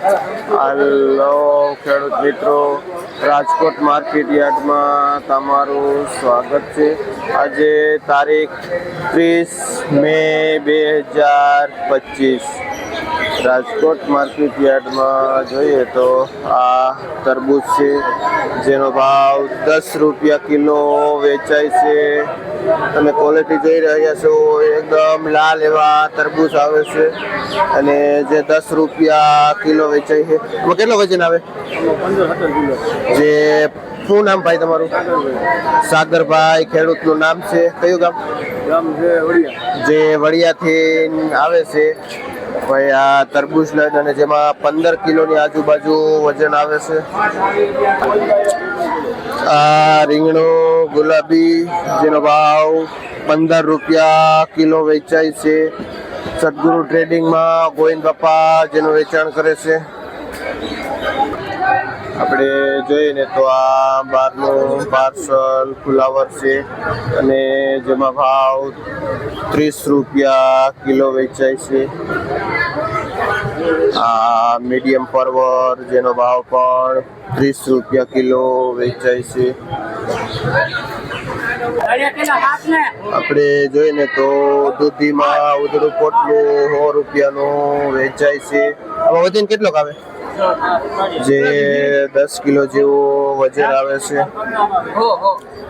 હાલો, ખેડૂત મિત્રો. રાજકોટ માર્કેટ યાર્ડમાં તમારું સ્વાગત છે. આજે તારીખ ત્રીસ મે બે હજાર પચીસ. રાજકોટ માર્કેટ યાર્ડમાં જોઈએ તો આ તરબૂચ છે, જેનો ભાવ દસ રૂપિયા કિલો વેચાય છે. તમે ક્વોલિટી જોઈ રહ્યા છો, એકદમ લાલ એવા તરબૂચ આવે છે. અને જે દસ રૂપિયા કિલો વેચાય છે. એમાં કેટલો વજન આવે? જે શું નામ ભાઈ તમારું? સાગરભાઈ ખેડૂતનું નામ છે. કયું ગામ? જે વડિયાથી આવે છે. ભાઈ, આ તરબૂચ લઈને જેમાં પંદર કિલોની આજુબાજુ વજન આવે છે. આ રીંગણો, ગુલાબી, જેનો ભાવ પંદર રૂપિયા કિલો વેચાય છે. સદગુરુ ટ્રેડિંગમાં ગોવિંદ બાપા જેનું વેચાણ કરે છે. આપણે જોઈએ ને તો આ બહારનું પાર્સલ ફુલાવર છે અને જેમાં ભાવ ત્રીસ રૂપિયા કિલો વેચાય છે. આ મીડિયમ પરવર જેનો ભાવ પણ ત્રીસ રૂપિયા કિલો વેચાય છે. આપણે જોઈએ ને તો દૂધીમાં ઉધડું પોટલું સો રૂપિયાનું વેચાય છે. આમાં વજન કેટલોક આવે જે દસ કિલો જેવું વજન આવે છે.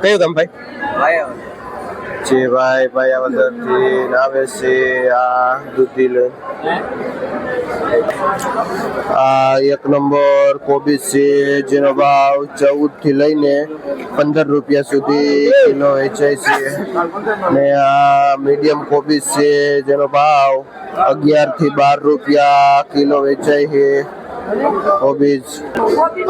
કયું ગામ ભાઈ? જે ભાઈ ભાઈ અંદરથી આવે છે, આ દૂધી લઈ આ એક નંબર કોબીજ છે, જેનો ભાવ ચૌદથી લઈને પંદર રૂપિયા સુધી કિલો વેચાય છે. ને આ મીડિયમ કોબીજ છે, જેનો ભાવ અગિયારથી બાર રૂપિયા કિલો વેચાય છે. કોબીજ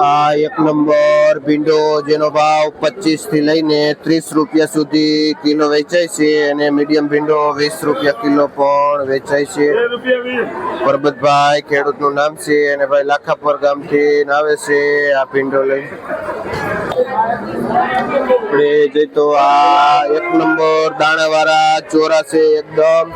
આ એક નંબર ભીંડો જેનો ભાવ પચીસથી લઈને ત્રીસ રૂપિયા સુધી કિલો વેચાય છે અને મીડિયમ ભીંડો વીસ રૂપિયા કિલો પણ વેચાય છે. પરબતભાઈ ખેડૂતનું નામ છે અને ભાઈ લાખાપર ગામથી આવે છે આ ભીંડો લઈ. આપણે જઈ તો આ એક નંબર દાણાવાળા ચોરા છે એકદમ.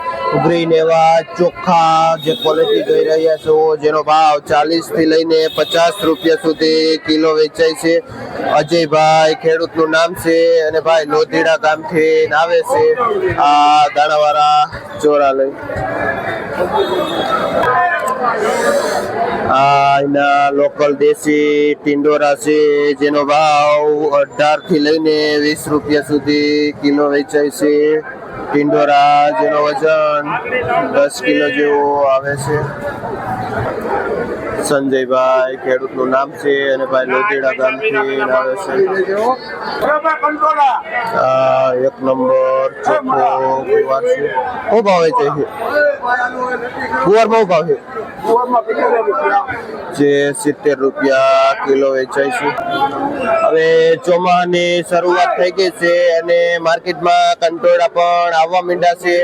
ગ્રીન એવા ચોખ્ખા જે ક્વોલિટી જોઈ રહ્યા છો, જેનો ભાવ ચાલીસ થી લઈને પચાસ રૂપિયા સુધી કિલો વેચાય છે. અજયભાઈ ખેડૂતનું નામ છે અને ભાઈ લોધીડા ગામથી આવે છે આ દાણાવાળા ચોરા લઈ આ એના લોકલ દેશી ટિંડોરા છે જેનો ભાવ અઢારથી લઈને વીસ રૂપિયા સુધી કિલો વેચાય છે. ટિંડોરા જેનો વજન દસ કિલો જેવો આવે છે. સંજયભાઈ ખેડૂતનું નામ છે અને ભાઈ લોધેડા ગામથી આવે છે. એક નંબર ચોખ્ખો ગુવાર છે. બહુ ભાવ છે ગુવારમાં બહુ ભાવ જે સિત્તેર રૂપિયા કિલો વેચાય છે. હવે ચોમાની શરૂઆત થઈ ગઈ છે અને માર્કેટમાં કંટોળા પણ આવવા માંડ્યા છે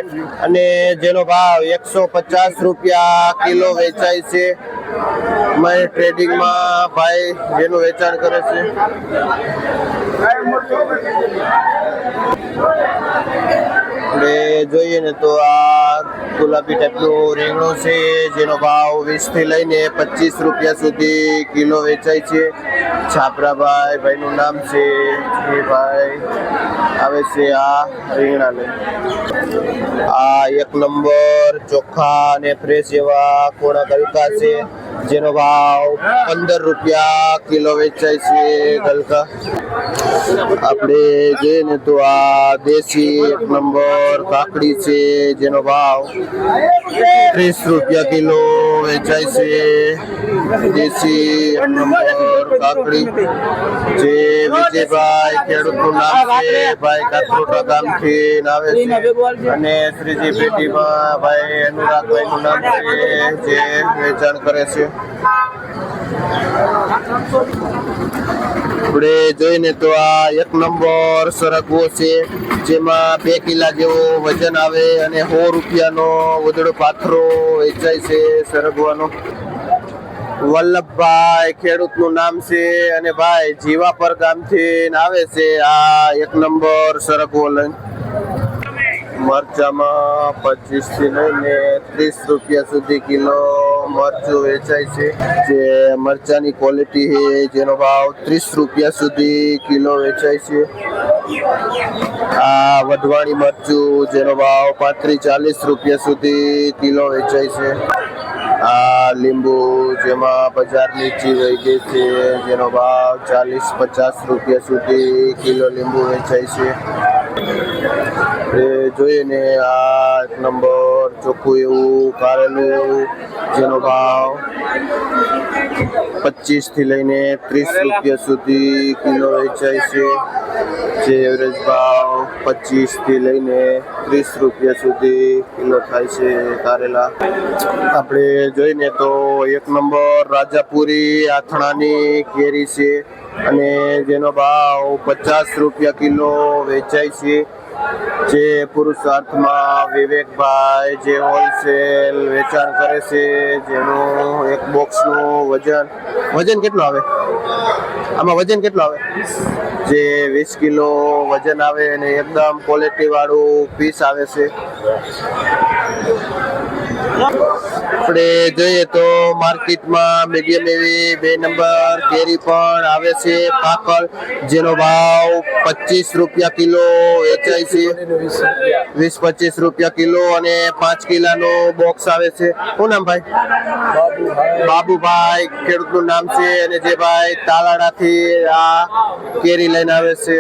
અને જેનો ભાવ એકસો પચાસ રૂપિયા કિલો વેચાય છે. મેં ટ્રેડિંગમાં ભાઈ જેનું વેચાણ કરે છે. આપણે જોઈએ ને તો આ ગુલાબી ટાઈપનું રીંગણું છે, જેનો ભાવ વીસથી લઈને પચીસ રૂપિયા સુધી કિલો વેચાય છે. છાપરાભાઈ ભાઈનું નામ છે, એ ભાઈ આવે છે આ રીંગણા લઈ આ એક નંબર ચોખ્ખા અને ફ્રેશ એવા કોણા ગલકા છે, જેનો ભાવ પંદર રૂપિયા કિલો વેચાય છે ગલકા. આપણે જોઈએ ને તો આ દેશી એક નંબર કાકડી છે, જેનો ભાવ ત્રીસ રૂપિયા કિલો વેચાય છે. દેશી નંબર, કાકડી. જે વિજયભાઈ ખેડૂતનું નામ છે, ભાઈ કાતરોટા ગામથી આવે છે. અને શ્રીજી પેટીમાં ભાઈ અનુરાગભાઈ નું નામ છે, જે વેચાણ કરે છે. આપણે જોઈને તો આ એક નંબર સરગવો છે, જેમાં બે કિલા જેવો વજન આવે અને સો રૂપિયાનો વધડો પાથરો વેચાય છે સરગવાનો. વલ્લભભાઈ ખેડૂતનું નામ છે અને ભાઈ જીવાપર ગામથી આવે છે આ એક નંબર સરગવો લઈને. મરચામાં પચીસથી લઈને ત્રીસ રૂપિયા સુધી કિલો મરચું વેચાય છે, જે મરચાની ક્વોલિટી છે, જેનો ભાવ ત્રીસ રૂપિયા સુધી કિલો વેચાય છે. આ વઢવાણી મરચું, જેનો ભાવ પાંત્રીસ ચાલીસ રૂપિયા સુધી કિલો વેચાય છે. આ લીંબુ, જેમાં બજાર નીચી વહી ગઈ છે, જેનો ભાવ ચાલીસ પચાસ રૂપિયા સુધી કિલો લીંબુ વેચાય છે. એ જોઈએ ને આ એક નંબર ચોખ્ખું એવું, કારેલું જેનો ભાવ પચીસથી લઈને ત્રીસ રૂપિયા સુધી કિલો વેચાય છે. જે એવરેજ ભાવ પચીસથી લઈને ત્રીસ રૂપિયા સુધી કિલો થાય છે કારેલા. આપણે જોઈને તો એક નંબર રાજાપુરી આથણાની કેરી છે અને જેનો ભાવ પચાસ રૂપિયા કિલો વેચાય છે. જે પુરુષાર્થમાં વિવેકભાઈ, જે હોલસેલ વેચાણ કરે છે, જેનું એક બોક્સનું વજન વજન કેટલું આવે? આમાં વજન કેટલું આવે? જે વીસ કિલો વજન આવે અને એકદમ ક્વોલિટી વાળું પીસ આવે છે. આપણે જોઈએ તો માર્કેટમાં મીડિયમ એવી બે નંબર કેરી પણ આવે છે, પાકળ, જેનો ભાવ પચીસ રૂપિયા કિલો વેચાય છે. વીસ પચીસ રૂપિયા કિલો અને પાંચ કિલાનો બોક્સ આવે છે. શું નામ ભાઈ? બાબુભાઈ ખેડૂતનું નામ છે અને જે ભાઈ તાલાડાથી આ કેરી લઈને આવે છે.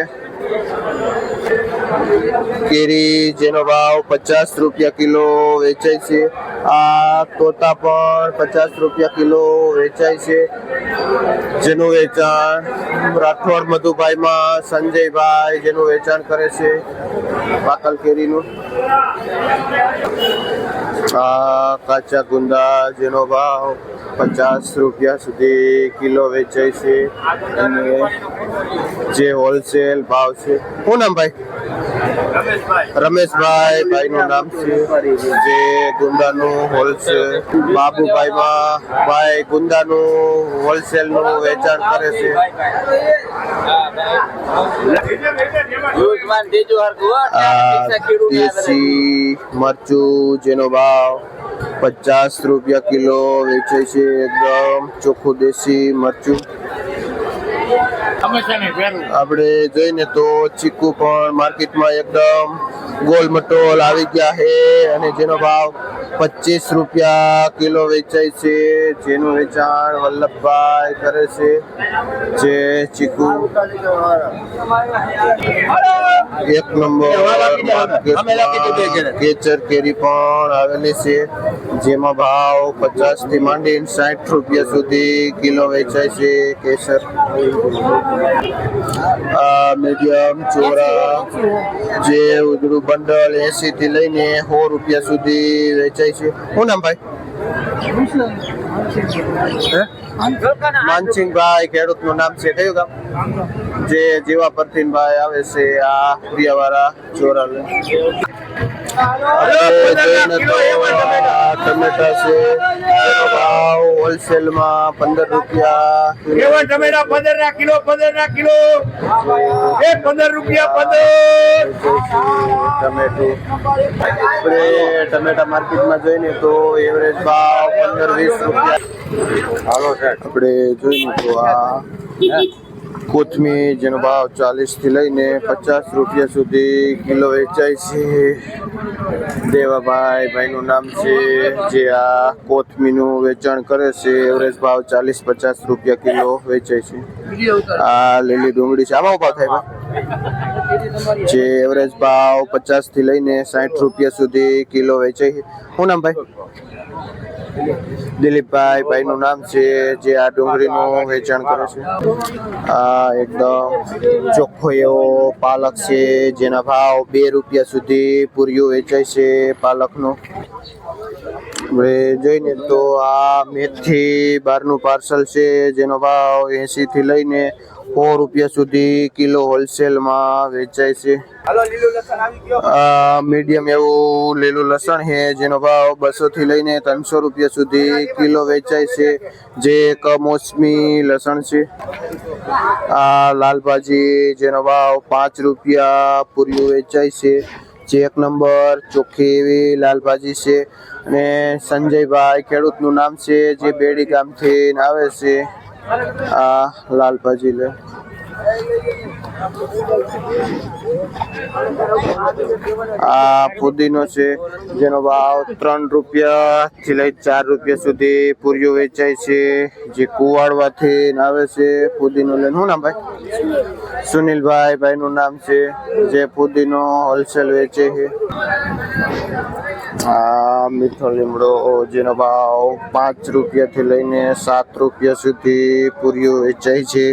કેરી જેનો ભાવ પચાસ રૂપિયા કિલો વેચાય છે. આ તોતા પણ પચાસ રૂપિયા કિલો વેચાય છે. જેનું વેચાણ રાઠોડ મધુભાઈમાં સંજયભાઈ જેનું વેચાણ કરે છે. પાકલ કેરીનું આ કાચા ગુંદા જેનો ભાવ પચાસ રૂપિયા સુધી કિલો વેચાય છે. અને જે હોલસેલ ભાવ છે શું નામ ભાઈ? રમેશભાઈ ભાઈનું નામ છે. જે ગુંદાનું હોલસેલ બાબુભાઈમાં ભાઈ ગુંદાનું હોલસેલનું વેચાણ કરે છે. આ મરચું જેનો ભાવ પચાસ રૂપિયા કિલો વેચાય છે એકદમ ચોખ્ખું દેશી મરચું. આપણે જોઈને તો ચીકુ પણ માર્કેટમાં એકદમ ગોલ મટોલ આવી ગયા છે અને જેનો ભાવ પચીસ રૂપિયા કિલો વેચાય છે. જેનું વેચાણ વલ્લભભાઈ કરે છે. જે ચીકુ. એક નંબર કેચર કેરી પણ આવેલી છે. જેમાં ભાવ પચાસથી માંડીને સાઠ રૂપિયા સુધી કિલો વેચાય છે કેસર. આ મીડિયમ ચોરા જે ઉજળું બંડલ એસી થી લઈને સો રૂપિયા સુધી વેચાય છે. શું નામ ભાઈ? માનસિંહભાઈ ખેડૂતનું નામ છે. કયું ગામ? જે જેવા પરથીનભાઈ આવે છે આ પ્રિયાવાળા ચોરા ટમેટા. છે. ભાવ હોલસેલમાં પંદર રૂપિયા કેવા ટમેટા પંદર ના કિલો પંદર ના કિલો. એ પંદર રૂપિયા પંદર. ટમેટું. આપણે ટમેટા માર્કેટમાં જોઈને તો એવરેજ ભાવ પંદર વીસ રૂપિયા. હાલો આપણે જોઈને તો આ. કોથમીર જેનો ભાવ ચાલીસથી લઈને પચાસ રૂપિયા સુધી કિલો વેચાય છે. દેવાભાઈ ભાઈનું નામ છે જે આ કોથમીરનું વેચાણ કરે છે. એવરેજ ભાવ ચાલીસ પચાસ રૂપિયા કિલો વેચાય છે. આ લીલી ડુંગળી છે. આમાં ભાવ થાય જે એવરેજ ભાવ પચાસથી લઈને સાઠ રૂપિયા સુધી કિલો વેચાય છે. શું નામ ભાઈ? દિલીપભાઈ ભાઈનું નામ છે, જે આ ડુંગળીનું વેચાણ કરે છે. આ એકદમ ચોખ્ખો એવો પાલક છે, જેના ભાવ બે રૂપિયા સુધી પૂર્યું વેચાય છે પાલકનો. આપણે જોઈને તો આ મેથી બારનું પાર્સલ છે, જેનો ભાવ એસી થી લઈને સો રૂપિયા સુધી કિલો હોલસેલમાં વેચાય છે. મીડિયમ એવું લીલું લસણ છે જેનો ભાવ બસો થી લઈને ત્રણસો રૂપિયા સુધી કિલો વેચાય છે. જે એક મોસમી લસણ છે. આ લાલભાજી જેનો ભાવ પાંચ રૂપિયા પૂર્યું વેચાય છે. જે એક નંબર ચોખ્ખી એવી લાલભાજી છે. અને સંજયભાઈ ખેડૂતનું નામ છે જે બેડી ગામથી આવે છે. આ લાલ ભાજી લે. આ પુદીનો છે, જેનો ભાવ ત્રણ રૂપિયા થી લઈ ચાર રૂપિયા સુધી પૂરીઓ વેચાય છે. જે કુવાડવાથી આવે છે પુદીનો લઈને. શું નામ ભાઈ? સુનિલભાઈ ભાઈનું નામ છે, જે પુદીનો હોલસેલ વેચે છે. આ મીઠો લીમડો જેનો ભાવ પાંચ રૂપિયાથી લઈને સાત રૂપિયા સુધી પૂરીઓ વેચાય છે.